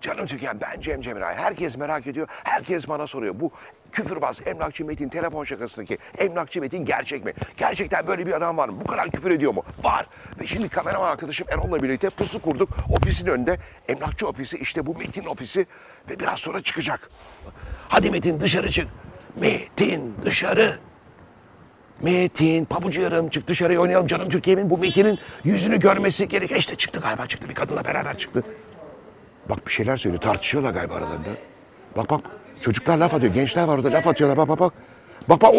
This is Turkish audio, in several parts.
Canım Türkan ben Cem Cemiray. Herkes merak ediyor. Herkes bana soruyor. Bu küfürbaz emlakçı Metin telefon şakasındaki emlakçı Metin gerçek mi? Gerçekten böyle bir adam var mı? Bu kadar küfür ediyor mu? Var. Ve şimdi kameraman arkadaşım Erol'la birlikte pusu kurduk. Ofisin önünde. Emlakçı ofisi işte bu Metin ofisi. Ve biraz sonra çıkacak. Hadi Metin dışarı çık. Metin dışarı. Metin, pabucu yarım çık dışarıya oynayalım canım Türkiye'nin bu Metin'in yüzünü görmesi gerek. İşte çıktı galiba çıktı bir kadınla beraber çıktı. Bak bir şeyler söylüyor tartışıyorlar galiba aralarında. Bak bak çocuklar laf atıyor gençler var orada laf atıyorlar bak bak bak. Bak bak.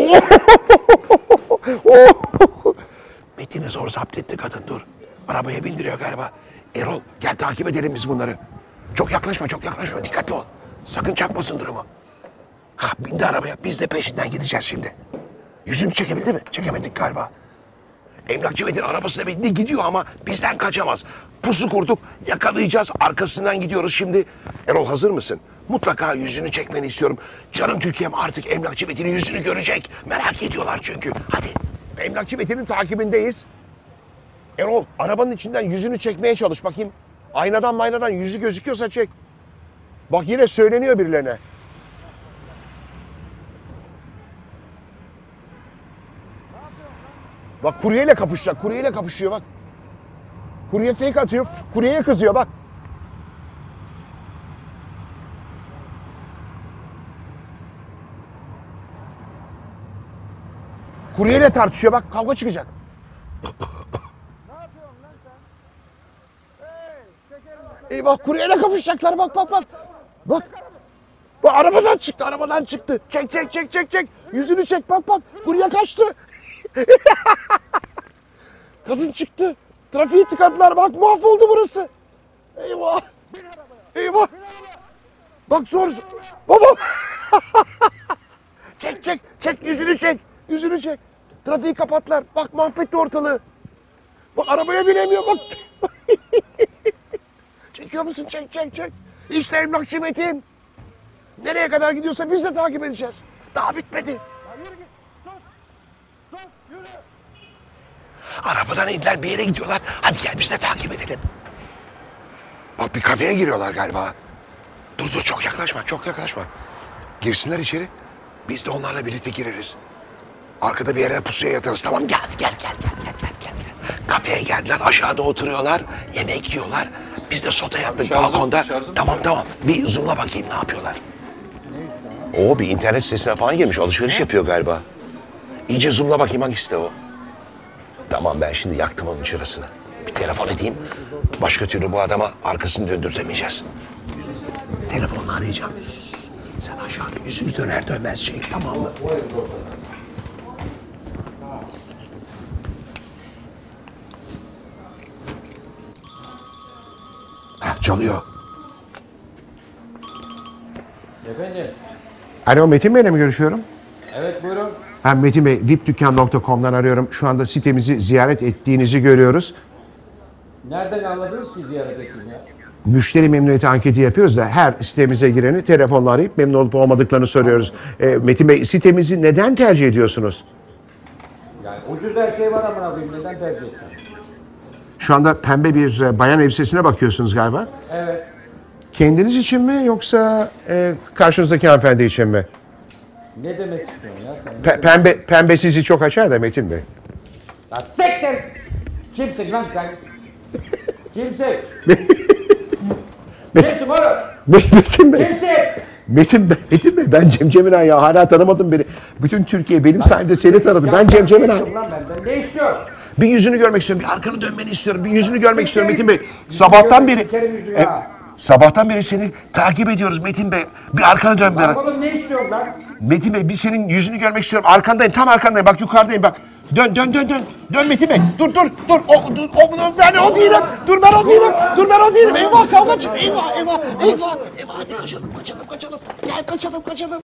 Oh! Metin'i zor zapt etti kadın dur. Arabaya bindiriyor galiba. Erol gel takip edelim biz bunları. Çok yaklaşma çok yaklaşma dikkatli ol. Sakın çakmasın durumu. Ha bindi arabaya biz de peşinden gideceğiz şimdi. Yüzünü çekebildi mi? Çekemedik galiba. Emlakçı Metin arabasına bindi gidiyor ama bizden kaçamaz. Pusu kurduk yakalayacağız arkasından gidiyoruz şimdi. Erol hazır mısın? Mutlaka yüzünü çekmeni istiyorum. Canım Türkiye'm artık Emlakçı Metin'in yüzünü görecek. Merak ediyorlar çünkü. Hadi. Emlakçı Metin'in takibindeyiz. Erol arabanın içinden yüzünü çekmeye çalış bakayım. Aynadan maynadan yüzü gözüküyorsa çek. Bak yine söyleniyor birilerine. Bak kuryeyle kapışacak. Kuryeyle kapışıyor bak. Kurye fake atıyor. Kuryeye kızıyor bak. Kuryeyle tartışıyor bak. Kavga çıkacak. Eyvah kuryeyle kapışacaklar bak bak bak. Bak. Bu arabadan çıktı arabadan çıktı. Çek çek çek çek çek. Yüzünü çek bak bak. Kurye kaçtı. Kadın çıktı. Trafiği tıkadılar. Bak mahvoldu burası. Eyvah. Eyvah. Bak zor. Baba. çek çek. Çek yüzünü çek. Yüzünü çek. Trafiği kapattılar. Bak mahvetti ortalığı. Bak arabaya binemiyor bak. Çekiyor musun? Çek çek çek. İşte emlakçı Metin. Nereye kadar gidiyorsa biz de takip edeceğiz. Daha bitmedi. Arabadan indiler bir yere gidiyorlar. Hadi gel biz de takip edelim. Bak bir kafeye giriyorlar galiba. Dur dur çok yaklaşma çok yaklaşma. Girsinler içeri. Biz de onlarla birlikte gireriz. Arkada bir yere pusuya yatarız. Tamam gel gel gel gel gel gel gel. Kafeye geldiler aşağıda oturuyorlar. Yemek yiyorlar. Biz de sota yaptık Şarjım- balkonda. şarjım Tamam tamam. Bir zoomla bakayım ne yapıyorlar. O bir internet sitesine falan girmiş. Alışveriş yapıyor galiba. İyice zoomla bakayım hangisi de o. Tamam ben şimdi yaktım onun çırasını. Bir telefon edeyim. Başka türlü bu adama arkasını döndürtemeyeceğiz. Telefonla arayacağım. Sen aşağıda yüzünü döner dönmez çek tamam mı? Heh, çalıyor. Efendim? Alo Metin Bey'le mi görüşüyorum? Evet buyurun. Ben Metin Bey, vipdükkan.com'dan arıyorum. Şu anda sitemizi ziyaret ettiğinizi görüyoruz. Nereden anladınız ki ziyaret ettim ya? Müşteri memnuniyeti anketi yapıyoruz da her sitemize gireni telefonla arayıp memnun olup olmadıklarını soruyoruz. E, Metin Bey, sitemizi neden tercih ediyorsunuz? Yani ucuz her şey var ama abim neden tercih edeceğim? Şu anda pembe bir e, bayan elbisesine bakıyorsunuz galiba. Evet. Kendiniz için mi yoksa e, karşınızdaki hanımefendi için mi? Ne demek istiyorsun ya sen? Pe- pembe, pembe sizi çok açar da Metin Bey. Lan sektir! Kimsin lan sen? Kimsin? Kimsin oğlum? Metin Bey. Kimsin? Metin Bey, Metin Bey ben Cem Cemiray ya hala tanımadım beni. Bütün Türkiye benim sayemde seni tanıdı. Ben Cem sen Cemiray. Ne istiyorsun lan benden? Ne istiyorsun? Bir yüzünü görmek istiyorum. Bir arkanı dönmeni istiyorum. Bir yüzünü görmek istiyorum Metin Bey. Sabahtan beri Sikerim yüzünü E, ha. Sabahtan beri seni takip ediyoruz Metin Bey. Bir arkanı dön bana. oğlum ne istiyorsun lan? Metin Bey bir senin yüzünü görmek istiyorum. Arkandayım. Tam arkandayım. Bak yukarıdayım bak. Dön dön dön dön. Dön Metin Bey. Dur dur dur. O, dur o, ben o değilim. Dur ben o değilim. Dur ben o değilim. Eyvah kavga çıktı. Eyvah eyvah eyvah. Eyvah hadi kaçalım kaçalım kaçalım. Gel kaçalım kaçalım.